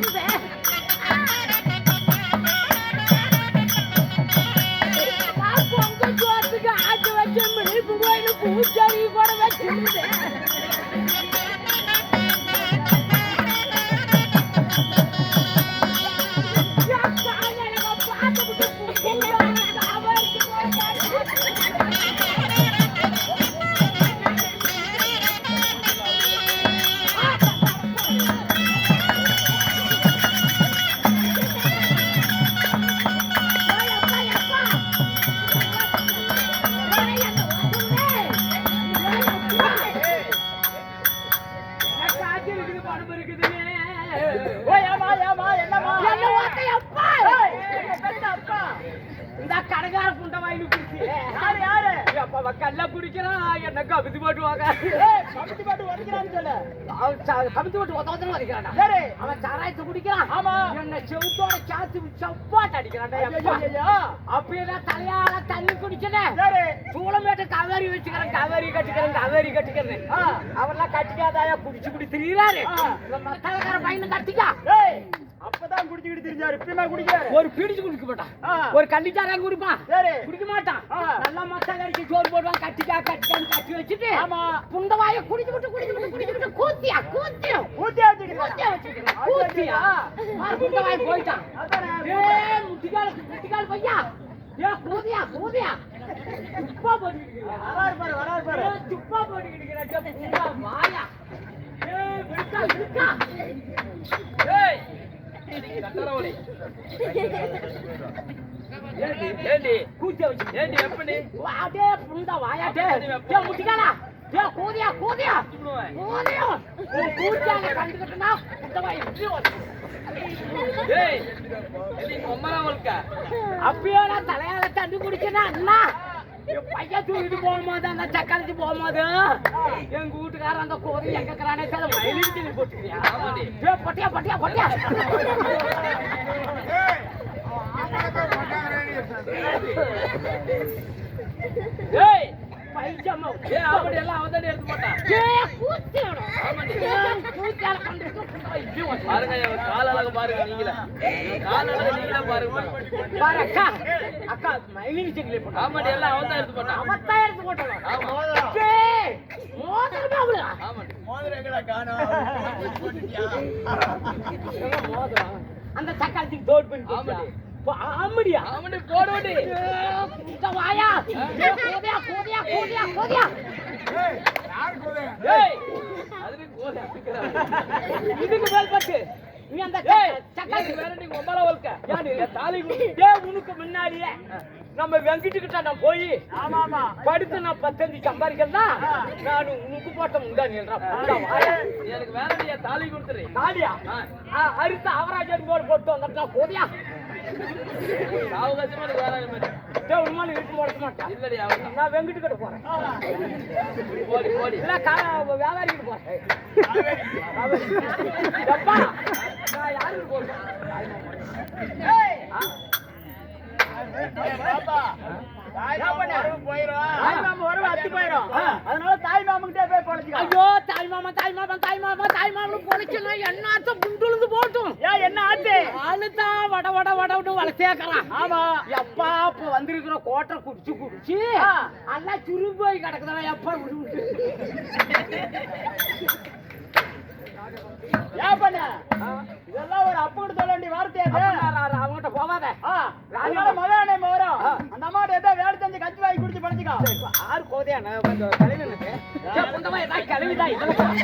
Thank you. கல்ல குடிக்கிறான் என்ன கவித்து போட்டுவாங்க ஏய் கமிட்டி பாட்டு வடிக்கிறான்னு சொல்லு போட்டு ஒத்த ஒத்தனை வரைக்கிறான்டா சரி அவன் சாராயத்தை குடிக்கிறான் ஆமா. என்ன செவுத்தோட சாத்து சப்பாட்டு அடிக்கிறான்டா எப்பா. ஐயையையோ. அப்படியே நான் தலையால தண்ணி சரி சூளமேட்டு கவரி வச்சுக்கிறேன் கவரி கட்டிக்கிறேன் கவரி கட்டிக்கிறேன் ஆ. அவர்லாம் கட்டிக்காதாயா குடிச்சு குடி திரியிறாரு மத்தாளக்கார பையனை கட்டிக்கா அப்பதான் குடிச்சுக்கிட்டு தெரிஞ்சாரு. இப்பயுமா குடிக்கிறாரு. ஒரு பிடிச்சு குடிக்க மாட்டான். ஒரு கள்ளிச்சாரம் குடிப்பான் சரி. குடிக்க மாட்டான். நல்லா மத்தா கடிச்சு சோறு போடுவான் கட்டிக்கா கட்டிக்கான்னு கட்டி வச்சுட்டு ஆமா. புண்டவாய குடிச்சு விட்டு குடிச்சு விட்டு குடிச்சு விட்டு கூத்தியா கூத்தியா வச்சுக்கிறா கூத்தியா? வச்சுக்கிறேன் கூத்தியா புண்டவாய போயிட்டான். ஏ முட்டிக்கால் முட்டிக்கால் பையா? ஏ கூதியா கூதியா துப்பா போட்டுக்கிட்டு வராரு பாரு வராரு பாரு. துப்பா போட்டுக்கிட்டு வாயா. ஏ விடுக்கா ஏய் ஏண்டி கூத்தியா வச்சு ஏண்டி எப்படி வாடே புண்டா வாயாடே ஏ முட்டிக்காலா ஏ கூதியா கூதியா கூதியா கூதியா கண்டுக்கிட்டனா புண்டவாய ஏய் நீ கொம்மரவல்க அப்பயே நான் தலையால தண்ணி குடிச்சேனா அண்ணா பையன் தூக்கிட்டு போகும்போது அந்த சக்கரத்து போகும்போது எங்க வீட்டுக்காரன் அந்த கோரி எங்க இருக்கிறானே சார் மயிலிட்டு போட்டுக்கிறியா ஏ பட்டியா பட்டியா ஏய் பைஜாமா ஏ அப்படி எல்லாம் எடுத்து போட்டான். ஏ ஆமாடி பாருங்க என் கால் அழகு பாருங்க நீங்களே. கால் அழகு நீங்களே பாருங்க. பாரு அக்கா. அக்கா ஆமாடி எல்லாம் அவன் தான் எடுத்து போட்டான். எடுத்து ஆமா. மோதிரமே அவளா? ஆமாடி மோதிரம். அந்த சக்கரத்துக்கு தோட் பண்ணி ஆமாடி. ஆமடியா ஆமாடி போடுவடி வாயா. கோதியா கோதியா கோதியா கோதியா. ஏய் அதுக்கு கோதை? அப்படிங்கிறான். இதுக்கு மேல் பட்டு. நீ அந்த ஏய் சக்கரத்துக்கு வேற நீ கொம்பளவல்க யாரு தாலி ஏய் உனக்கு முன்னாடியே நம்ம வெங்கிட்டுக்கிட்ட நான் போய் ஆமா ஆமா. படுத்து நான் பத்தஞ்சு சம்பாதிக்கிறதா நான் உனக்கு போட்ட புண்டா வாயா. எனக்கு வேற நீ தாலி கொடுத்துரு. தாலியா? ஆ. அறுத்த அவராஜன் போடு போட்டு வந்துட்டா கோதியா? சாவகாசமா வேற உண்மையில போட மாட்டேன் இல்லடி நான் வெங்கிட்டு கிட்ட போறேன் போடி போடி இல்ல வியாபாரிக்கு போறேன் நான் யாருக்கு போறேன் தாய் மாமன் தாய் மாமன் அதனால ஐயோ தாய் மாமா தாய் மாமா தாய் மாமா தாய் மாமனு ஏன் என்ன ஆச்சு? ஆளுதான் வட வட வடன்னு வளர்த்தேக்கிறான் ஆமா. எப்பா இப்ப வந்திருக்கிற கோட்டை குடிச்சு குடிச்சு. எல்லாம் சுரு போய் கிடக்குதா எப்பா விடு விடு. ஏன் பண்ண. இதெல்லாம் ஒரு அப்பங்கிட்ட சொல்ல வேண்டிய வார்த்தை அது அப்ப அவங்ககிட்ட மகன் நேம் வரும். அந்த அம்மாட்ட ஏதோ வேலை செஞ்சு கஞ்சி வாங்கி குடிச்சு பழச்சிக்கோ ஆறு கோதையான கொஞ்சம் கழிவு புண்டமா ஏதாவது கழிவுதான் இதெல்லாம்